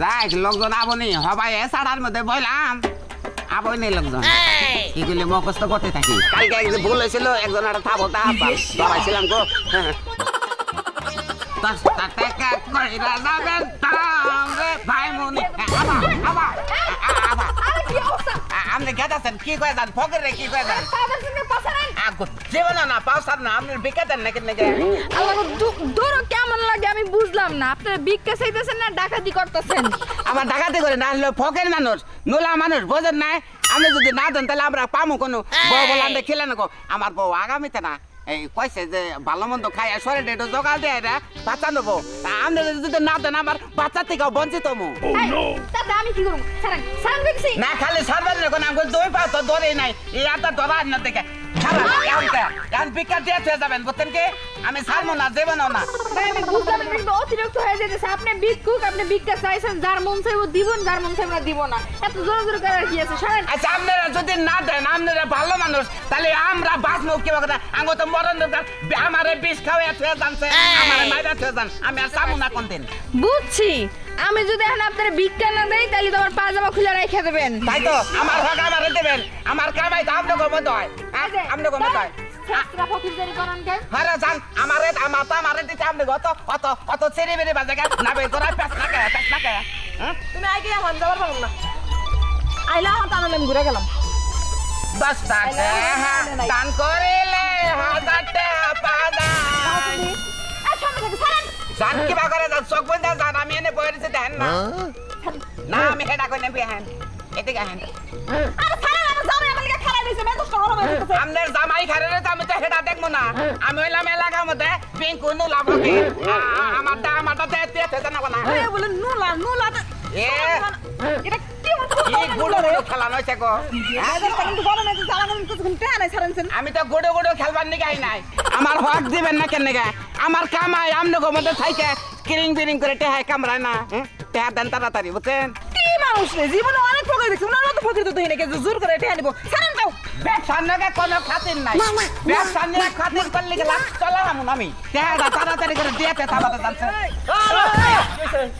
যাই লোকজন আবনি হবাই সাড়ার মধ্যে বললাম আবই নেই লোকজন এগুলি মুখস্থ করতে থাকি কালকে একদিন ভুল হয়েছিল একজন একটা থাবো তা ধরাইছিলাম গো দশটা টাকা কইরা যাবেন ভাই মনি আবা আবা আবা কি আপনি কয়ে দেন ফকের কি কয়ে পাশারেন আগো জীবন না পাওসার না আপনি বিকে দেন নাকি নাকি আল্লাহ দূর কেমন লাগে আমি বুঝলাম না। আপনারা ভিক্ষা চাইতেছেন না ডাকাতি করতেছেন? আমার ডাকাতি করে না আসলে ফকের মানুষ নোলা মানুষ বোঝেন না আপনি যদি না দেন তাহলে আমরা পামু কোনো বউ খেলে না গো। আমার বউ আগামীতে না এই কইছে যে ভালো মন্দ খাই শরীরে একটু জোগাল দেয় রে বাচ্চা নেব। তা আপনি যদি না দেন আমার বাচ্চা থেকে বঞ্চিত মু তাতে আমি কি করব? সারান সারান দেখছি। না খালি সারবেন না কোনো আমাকে দুই পাও তো ধরে নাই। এই আটা ধরা না দেখে খারাপ এখন এখন বিকার দিয়ে চলে যাবেন বুঝছেন কি? আমি ছাড়বো না দেবেনও না ভাই আমি বুঝলাম না অতিরিক্ত হয়ে যেতেছে আপনি ভিক্ষুক আপনি ভিক্ষা চাইছেন যার মন চাইব দিবন যার মন চাইব দিব না। এত জোরে জোরে করার কি আছে সারান। আচ্ছা আপনারা যদি না দেন আপনারা ভালো মানুষ তাহলে আমরা বাঁচবো কি কথা আঙ্গ তো মরণ দরকার আমারে বিষ খাওয়া ছুঁয়ে জানছে আমারে মাইরা ছুঁয়ে জান আমি আর চাবো না কোনদিন। বুঝছি। আমি যদি এখন আপনার ভিক্ষা না দেই তাহলে তো আমার পাজামা খুলে রেখে দেবেন। তাই তো আমার হক আমারে দেবেন। আমার কামাই তো আপনাকে মতো হয়। হ্যাঁ? আপনাকে মতো হয়। শাস্ত্রা ফকিরদারি করেন কেন হ্যাঁ জান আমারে আমার তো আমারে দিতে আপনি অত অত অত চেরি বেরি বাজে না না না হ্যাঁ? তুমি আগে আমার যাবার পারো না। আইলা আমার টানালে আমি ঘুরে গেলাম। দশ টাকা দান করিলে হাজার টাকা পাওয়া আর সামনে থেকে সারান জান কিবা করে যান চোখ বন্ধ জান আমি এনে বই রয়েছে দেখেন না। না আমি হেডা করে নেবি হ্যান এদিকে হ্যান আরে সারা আমার জামাই আমার লিগে খেলা দিছে মেজাজটা গরম হয়ে গেছে আমাদের জামাই খারে তো আমি তো হেডা দেখব না। আমি হইলাম এলাকার মধ্যে পিঙ্কু নুলা বকে আমারটা আমারটা তে তে তে না। না বলে নুলা নুলা এ। এটা হয়ে আমি তো গুড়ো গুড়ো খেলবার নিকে আই নাই। আমার হক দিবেন না কেন আমার কামাই আমনে গো মধ্যে থাইকে কিরিং বিরিং করে টেহাই কামড়ায় না? টেহা দেন তাড়াতাড়ি বুঝছেন? কি মানুষ রে জীবনে অনেক প্রকার দেখছি। তো ফকির তো দেই নাকি জোর করে টেহা নিবো। সারান ব্যবসার নাকি কোনো খাতির নাই ব্যবসার নিয়ে খাতির করলে গেলাম চলাম আমি টেহাটা তাড়াতাড়ি করে দিয়ে পেতা বাতা জানছে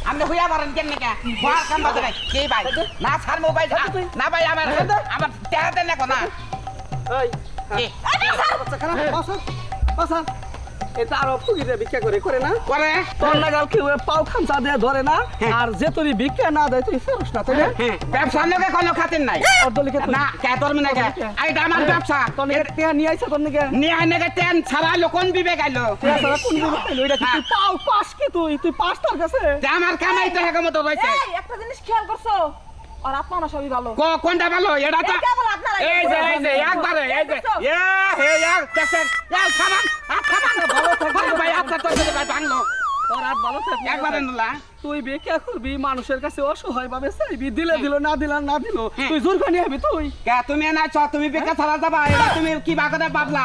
আপনি হইয়া পারেন কেন নাকি বহার কাম বাজে নাই কি ভাই না ছাড় মোবাইল না ভাই আমার আমার টেহা দেন না কোনা কি? এটা আরও ফুগিতে ভিক্ষা করে করে না? করে। তোর নাগাল কেউ পাও খামচা দিয়ে ধরে না? হ্যাঁ। আর যে তুই ভিক্ষা না দেয় তুই ফেরস না তাই না? হ্যাঁ, ব্যবসার নাকি কোনো খাতির নাই। অর্ধলিখে তুই না কে তোর মিনা কে? এইটা আমার ব্যবসা। তোর টেহা নিয়ে আইসা তোর নাকি নিয়ে আই নাকি টেন ছাড়া লোকন আইলো? টেহা ছাড়া কোন দিন পাইলো এটা কি তুই পাও পাস কি তুই? তুই পাস তার কাছে? তে আমার কামাই তো হেগে মতো রয়েছে এই একটা জিনিস খেয়াল করছ? আর আপনারা সবই ভালো। ক কোনটা ভালো? এটা তো এই যে এই যে একবারে এই যে। এ হে এক দেখছেন? এক খাবান ভাই আপনার তো ভাঙলো তুই করবি মানুষের কাছে অসহায় ভাবে চাইবি দিলে দিল না দিল না দিল। হ্যাঁ। তুই জোর করে নিয়ে তুই। কে তুমি না চ তুমি বেকা ছাড়া যাবা এটা তুমি কি বাগদা বাবলা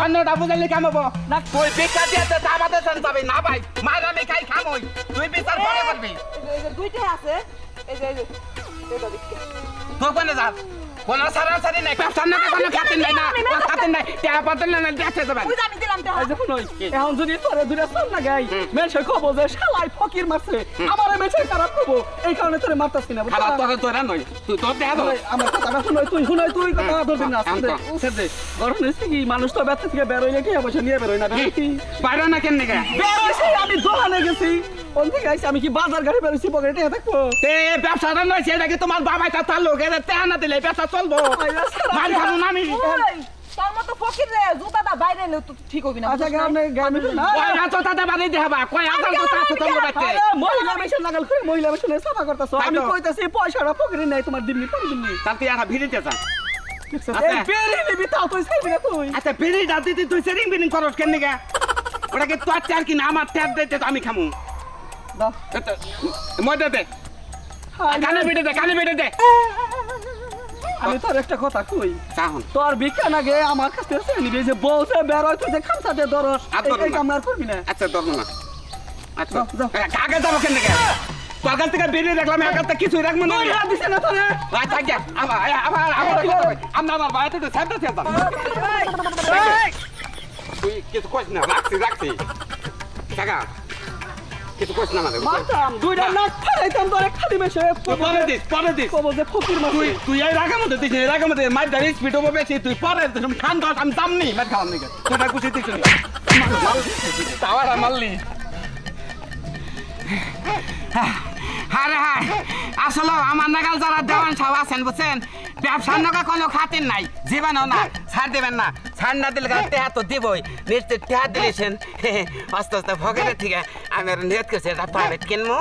অন্যটা বুঝাইলে কামাবো না। তুই বেকা দিয়ে তো আমাদের সাথে যাবে না ভাই। মায়ের আমি খাই খামই। তুই বিচার পরে করবি। এই যে- এই যে দুইটা আছে। এই যে এই যে। তোর কোনে যা? কোন সারা সারি নাই ব্যবসার নাকি কোনো খাতির নাই না কোনো খাতির নাই টাকা পাতল না দেখতে যাবেন আমি দিলাম তো এখন যদি তোরে দূরে না মেনসে কব যে শালাই ফকির মারছে আমারে খারাপ করব এই কারণে তোরে মারতাছি না খারাপ? তোর তোরা নয় তুই তোর দেখা আমার কথাটা শুনোই তুই শুনোই তুই কথা ধরবি না গরম হয়েছে কি মানুষ তো ব্যথা থেকে বেরোইলে কি অবশ্য নিয়ে বেরোয় না বেরোয় কি বাইরে না কেন বেরোইছি আমি দোকানে গেছি। কোন থেকে আইছি আমি কি বাজার গাড়ি বেরোইছি পকেটে থাকব? তে ব্যবসাটা নয় সেটা কি তোমার বাবাই তা তার লোক তেহা না দিলে ব্যবসা চলবো? মান খাব না আমি ওই, তোর মতো ফকির রে জুতাটা বাইরে এলে তো ঠিক হবি না আচ্ছা বুঝছ না? গানে গানে না কয় আছো তাতে বাড়ি দেখাবা কয় আছো তো তোমার বাচ্চা মহিলা মেশিন লাগাল করে মহিলা মেশিনে সাফা করতেছো। আমি কইতাছি পয়সাটা পকেটে নাই তোমার দিবনি পরে দিবনি আর ভিড়িতে চা আচ্ছা। তুই আচ্ছা সেরিং বিরিং করস কেন তোর কিনা? আমার ট্যার দিতে তো আমি খামু। মজা দে। কানে বেটে দে কানে বেটে দে। আমি তোর একটা কথা কই? তোর ভিক্ষা না গে আমার কাছ থেকে চেয়ে নিবি যে বেরোয় তুই যে খামসা দিয়ে ধরস। আর এই-। কাম আর করবি না। আচ্ছা ধরবো না। আচ্ছা। যাও। কাকে যাব কেন তোর কাছ থেকে বেরিয়ে দেখলাম এর কাছ থেকে কিছুই রাখব না। দিছে না তোরে? আচ্ছা আবার আবার আবার আমরা আমার বাড়িতে সেন্টার সেন্টার তুই কিছু কইস না রাখছি রাখছি। টাকা। কিছু কইস না আমারে মারতাম দুইটা নাক তোরে খালি মেশে পরে দিস পরে দিস। কব যে ফকির তুই তুই এই মধ্যে মধ্যে মার দাঁড়িয়ে স্পিড বেশি তুই পরে তুমি ঠান্ডা আমি দামনি মার খাওয়ার নিকে তোটা কুচি দিস নি। তাওয়ারা মারলি। আরে হ্যাঁ আসলে আমার নাগাল যারা দেওয়ান সাহ আছেন বুঝছেন? ব্যবসার নাকা কোনো খাতির নাই জীবনও না ছাড় দেবেন না। না দিলে টেহা তো দিবই। নিশ্চয় টেহা দিলেছেন। আস্তে আস্তে ভগের থেকে আমি আর নিয়ত করছি, এটা প্রাইভেট কিনবো।